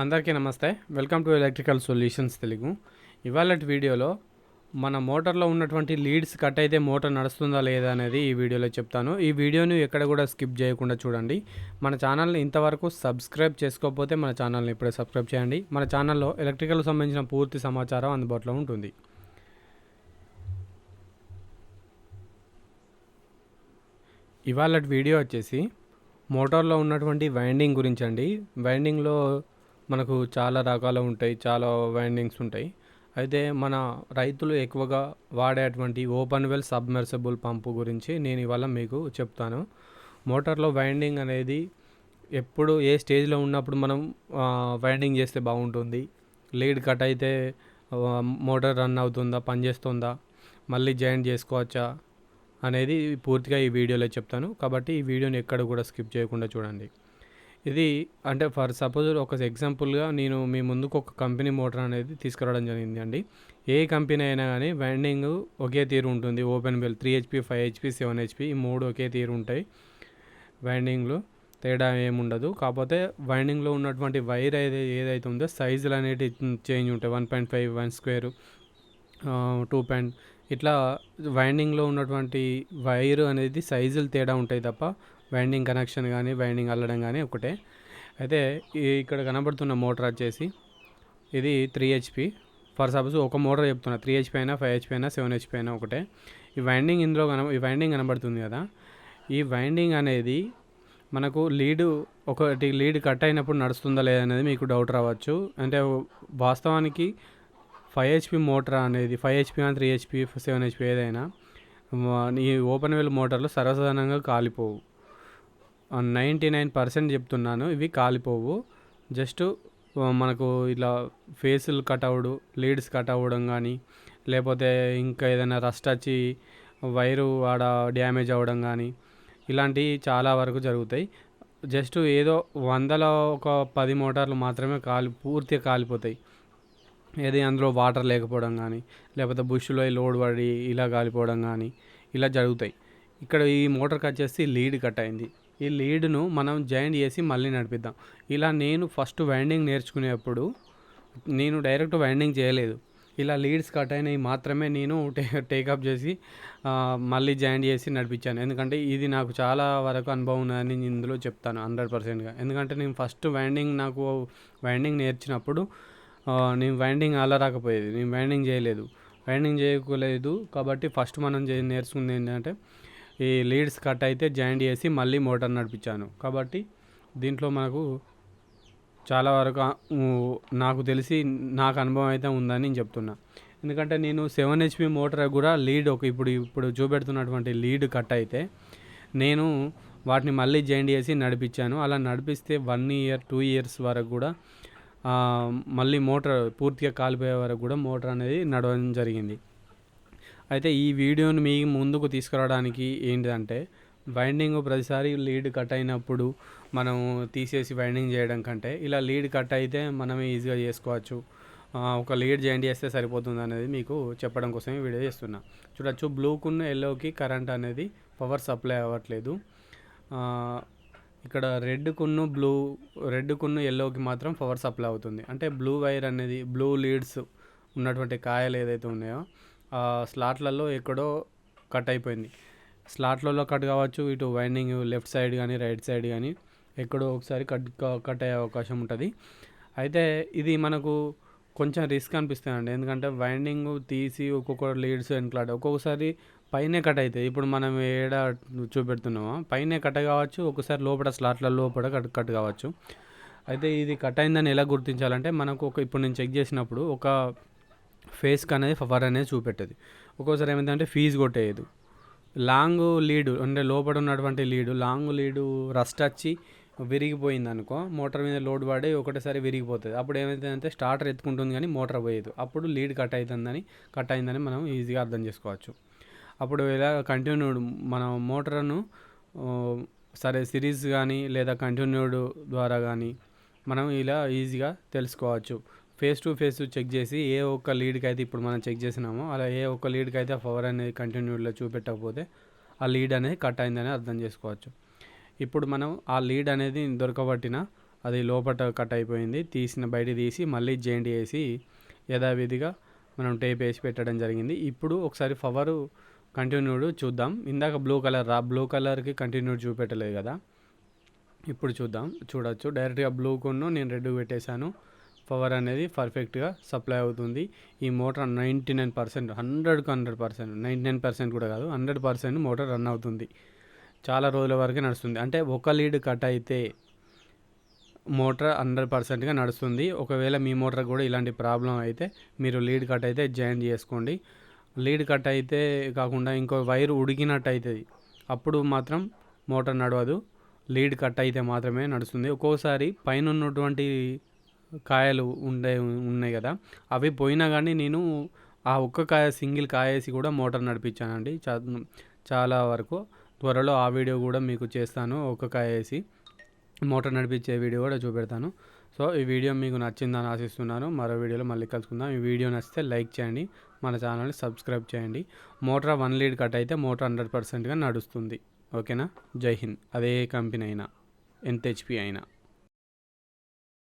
అందరికీ నమస్తే. Welcome to electrical solutions Telugu. ఇవాళ వీడియోలో మన మోటార్లో ఉన్నటువంటి లీడ్స్ కట్ అయితే మోటార్ నడుస్తుందా లేదా అనేది ఈ వీడియోలో చెప్తాను. ఈ వీడియోని ఎక్కడ కూడా స్కిప్ చేయకుండా చూడండి. మన ఛానల్ని ఇంతవరకు సబ్స్క్రైబ్ చేసుకోకపోతే మన ఛానల్ని ఇప్పుడే సబ్స్క్రైబ్ చేయండి. మన ఛానల్లో ఎలక్ట్రికల్ సంబంధించిన పూర్తి సమాచారం అందుబాటులో ఉంటుంది. ఇవాళ వీడియో వచ్చేసి మోటార్లో ఉన్నటువంటి వైండింగ్ గురించి అండి. వైండింగ్లో మనకు చాలా రకాలు ఉంటాయి చాలా వైండింగ్స్ ఉంటాయి. అయితే మన రైతులు ఎక్కువగా వాడేటువంటి ఓపెన్ వెల్ సబ్మెర్సిబుల్ పంపు గురించి నేను ఇవాళ మీకు చెప్తాను. మోటార్లో వైండింగ్ అనేది ఎప్పుడు ఏ స్టేజ్లో ఉన్నప్పుడు మనం వైండింగ్ చేస్తే బాగుంటుంది. లీడ్ కట్ అయితే మోటార్ రన్ అవుతుందా పనిచేస్తుందా మళ్ళీ జాయిన్ చేసుకోవచ్చా అనేది పూర్తిగా ఈ వీడియోలో చెప్తాను. కాబట్టి ఈ వీడియోని ఎక్కడ కూడా స్కిప్ చేయకుండా చూడండి. ఇది అంటే ఫర్ సపోజ్ ఒక ఎగ్జాంపుల్గా నేను మీ ముందుకు ఒక కంపెనీ మోటార్ అనేది తీసుకురావడం జరిగింది అండి. ఏ కంపెనీ అయినా కానీ వైండింగ్ ఒకే తీరు ఉంటుంది. Open well three HP five HP seven HP ఈ మూడు ఒకే తీరు ఉంటాయి. వైండింగ్లో తేడా ఏముండదు కాకపోతే వైండింగ్లో ఉన్నటువంటి వైర్ అయితే ఏదైతే ఉందో సైజులు అనేవి చేంజ్ ఉంటాయి. One point five one square two point ఇట్లా వైండింగ్లో ఉన్నటువంటి వైర్ అనేది సైజులు తేడా ఉంటాయి తప్ప వైండింగ్ కనెక్షన్ కానీ వైండింగ్ అల్లడం కానీ ఒకటే. అయితే ఇక్కడ కనబడుతున్న మోటార్ వచ్చేసి ఇది త్రీ హెచ్పి ఫర్ సపోజ్ ఒక మోటార్ చెప్తున్నా త్రీ హెచ్పి అయినా ఫైవ్ హెచ్పి అయినా సెవెన్ హెచ్పి అయినా ఒకటే. ఈ వైండింగ్ ఇందులో కన ఈ వైండింగ్ కనబడుతుంది కదా. ఈ వైండింగ్ అనేది మనకు లీడ్ ఒకటి లీడ్ కట్ అయినప్పుడు నడుస్తుందా లేదా అనేది మీకు డౌట్ రావచ్చు. అంటే వాస్తవానికి ఫైవ్ హెచ్పి మోటార్ అనేది ఫైవ్ హెచ్పి కానీ త్రీ హెచ్పి సెవెన్ హెచ్పి ఏదైనా ఈ ఓపెన్ వెల్ మోటార్లు సర్వసాధారణంగా కాలిపోవు. నైంటీ నైన్ పర్సెంట్ చెప్తున్నాను. ఇవి కాలిపోవు. జస్ట్ మనకు ఇలా ఫేసులు కట్ అవ్వడు లీడ్స్ కట్ అవ్వడం కానీ లేకపోతే ఇంకా ఏదైనా రస్ట్ వచ్చి వైరు ఆడ డ్యామేజ్ అవ్వడం కానీ ఇలాంటివి చాలా వరకు జరుగుతాయి. జస్ట్ ఏదో వందల ఒక పది మోటార్లు మాత్రమే కాలి పూర్తిగా కాలిపోతాయి. ఏది అందులో వాటర్ లేకపోవడం కానీ లేకపోతే బుష్లో లోడ్ పడి ఇలా కాలిపోవడం కానీ ఇలా జరుగుతాయి. ఇక్కడ ఈ మోటార్కి వచ్చేసి లీడ్ కట్ అయింది. ఈ లీడ్ను మనం జాయింట్ చేసి మళ్ళీ నడిపిద్దాం. ఇలా నేను ఫస్ట్ వైండింగ్ నేర్చుకునేప్పుడు నేను డైరెక్ట్ వైండింగ్ చేయలేదు. ఇలా లీడ్స్ కట్ అయినవి మాత్రమే నేను టే టేకప్ చేసి మళ్ళీ జాయిన్ చేసి నడిపించాను. ఎందుకంటే ఇది నాకు చాలా వరకు అనుభవం ఉందని నేను ఇందులో చెప్తాను హండ్రెడ్ పర్సెంట్గా. ఎందుకంటే నేను ఫస్ట్ వైండింగ్ నాకు వైండింగ్ నేర్చినప్పుడు నేను వైండింగ్ అలా రాకపోయేది నేను వైండింగ్ చేయలేదు. వైండింగ్ చేయలేదు కాబట్టి ఫస్ట్ మనం నేర్చుకుంది ఏంటంటే ఈ లీడ్స్ కట్ అయితే జాయింట్ చేసి మళ్ళీ మోటార్ నడిపించాను. కాబట్టి దీంట్లో మనకు చాలా వరకు నాకు తెలిసి నాకు అనుభవం అయితే ఉందని నేను చెప్తున్నా. ఎందుకంటే నేను సెవెన్ హెచ్పి మోటార్ కూడా లీడ్ ఒక ఇప్పుడు ఇప్పుడు చూపెడుతున్నటువంటి లీడ్ కట్ అయితే నేను వాటిని మళ్ళీ జాయింట్ చేసి నడిపించాను. అలా నడిపిస్తే వన్ ఇయర్ టూ ఇయర్స్ వరకు కూడా మళ్ళీ మోటార్ పూర్తిగా కాలిపోయే వరకు కూడా మోటార్ అనేది నడవడం జరిగింది. అయితే ఈ వీడియోని మీ ముందుకు తీసుకురావడానికి ఏంటంటే వైండింగ్ ప్రతిసారి లీడ్ కట్ అయినప్పుడు మనం తీసేసి వైండింగ్ చేయడం కంటే ఇలా లీడ్ కట్ అయితే మనం ఈజీగా చేసుకోవచ్చు. ఒక లీడ్ జాయింట్ చేస్తే సరిపోతుంది అనేది మీకు చెప్పడం కోసం వీడియో చేస్తున్నా. చూడొచ్చు బ్లూకున్న ఎల్లోకి కరెంట్ అనేది పవర్ సప్లై అవ్వట్లేదు. ఇక్కడ ఇక్కడ రెడ్కున్న బ్లూ రెడ్కున్న ఎల్లోకి మాత్రం పవర్ సప్లై అవుతుంది. అంటే బ్లూ వైర్ అనేది బ్లూ లీడ్స్ ఉన్నటువంటి కాయలు ఏదైతే ఉన్నాయో స్లాట్లలో ఎక్కడో కట్ అయిపోయింది. స్లాట్లలో కట్ కావచ్చు ఇటు వైండింగ్ లెఫ్ట్ సైడ్ కానీ రైట్ సైడ్ కానీ ఎక్కడో ఒకసారి కట్ కట్ అయ్యే అవకాశం ఉంటుంది. అయితే ఇది మనకు కొంచెం రిస్క్ అనిపిస్తుందండి. ఎందుకంటే వైండింగ్ తీసి ఒక్కొక్క లీడ్స్ వెనకలాడ ఒక్కొక్కసారి పైనే కట్ అవుతాయి ఇప్పుడు మనం ఏడ చూపెడుతున్నామో పైనే కట్ కావచ్చు ఒకసారి లోపల స్లాట్ల లోపల కట్ కట్ కావచ్చు. అయితే ఇది కట్ అయిందని ఎలా గుర్తించాలంటే మనకు ఒక ఇప్పుడు నేను చెక్ చేసినప్పుడు ఒక ఫేస్కి అనేది పవర్ అనేది చూపెట్టదు. ఒక్కోసారి ఏమైందంటే ఫీజు కొట్టేయదు. లాంగ్ లీడు అంటే లోపల ఉన్నటువంటి లీడు లాంగ్ లీడు రస్ట్ వచ్చి విరిగిపోయింది అనుకో మోటార్ మీద లోడ్ పడి ఒకటేసారి విరిగిపోతుంది. అప్పుడు ఏమవుతుందంటే స్టార్టర్ ఎత్తుకుంటుంది కానీ మోటార్ పోయేది. అప్పుడు లీడ్ కట్ అవుతుందని కట్ అయిందని మనం ఈజీగా అర్థం చేసుకోవచ్చు. అప్పుడు ఇలా కంటిన్యూడ్ మన మోటార్ను సరే సిరీస్ కానీ లేదా కంటిన్యూడ్ ద్వారా కానీ మనం ఇలా ఈజీగా తెలుసుకోవచ్చు. ఫేస్ టు ఫేస్ చెక్ చేసి ఏ ఒక్క లీడ్కి అయితే ఇప్పుడు మనం చెక్ చేసినామో అలా ఏ ఒక్క లీడ్కి అయితే ఆ పవర్ అనేది కంటిన్యూడ్లో చూపెట్టకపోతే ఆ లీడ్ అనేది కట్ అయిందని అర్థం చేసుకోవచ్చు. ఇప్పుడు మనం ఆ లీడ్ అనేది దొరకబట్టిన అది లోపల కట్ అయిపోయింది తీసిన బయట తీసి మళ్ళీ జెయింట్ వేసి యథావిధిగా మనం టేప్ వేసి పెట్టడం జరిగింది. ఇప్పుడు ఒకసారి పవర్ కంటిన్యూడ్ చూద్దాం. ఇందాక బ్లూ కలర్ రా బ్లూ కలర్కి కంటిన్యూడ్ చూపెట్టలేదు కదా. ఇప్పుడు చూద్దాం చూడొచ్చు. డైరెక్ట్గా బ్లూ కొన్ను నేను రెడ్ పెట్టేశాను. పవర్ అనేది పర్ఫెక్ట్గా సప్లై అవుతుంది. ఈ మోటార్ నైంటీ నైన్ పర్సెంట్ హండ్రెడ్కి hundred percent ninety nine percent కూడా కాదు హండ్రెడ్ పర్సెంట్ మోటార్ రన్ అవుతుంది. చాలా రోజుల వరకే నడుస్తుంది. అంటే ఒక లీడ్ కట్ అయితే మోటార్ హండ్రెడ్ పర్సెంట్గా నడుస్తుంది. ఒకవేళ మీ మోటార్ కూడా ఇలాంటి ప్రాబ్లం అయితే మీరు లీడ్ కట్ అయితే జాయిన్ చేసుకోండి. లీడ్ కట్ అయితే కాకుండా ఇంకో వైర్ ఉడికినట్టు అవుతుంది అప్పుడు మాత్రం మోటార్ నడవదు. లీడ్ కట్ అయితే మాత్రమే నడుస్తుంది. ఒక్కోసారి పైన ఉన్నటువంటి కాయలు ఉండే ఉన్నాయి కదా. అవి పోయినా కానీ నేను ఆ ఒక్క కాయ సింగిల్ కాయేసి కూడా మోటార్ నడిపించానండి. చా చాలా వరకు. త్వరలో ఆ వీడియో కూడా మీకు చేస్తాను. ఒక్క కాయ వేసి మోటార్ నడిపించే వీడియో కూడా చూపెడతాను. సో ఈ వీడియో మీకు నచ్చిందని ఆశిస్తున్నాను. మరో వీడియోలో మళ్ళీ కలుసుకుందాం. ఈ వీడియో నచ్చితే లైక్ చేయండి. మన ఛానల్ని సబ్స్క్రైబ్ చేయండి. మోటార్ వన్ లీడ్ కట్ అయితే మోటార్ హండ్రెడ్ పర్సెంట్గా నడుస్తుంది. ఓకేనా? జై హింద్. అదే కంపెనీ అయినా ఎంత హెచ్పి అయినా.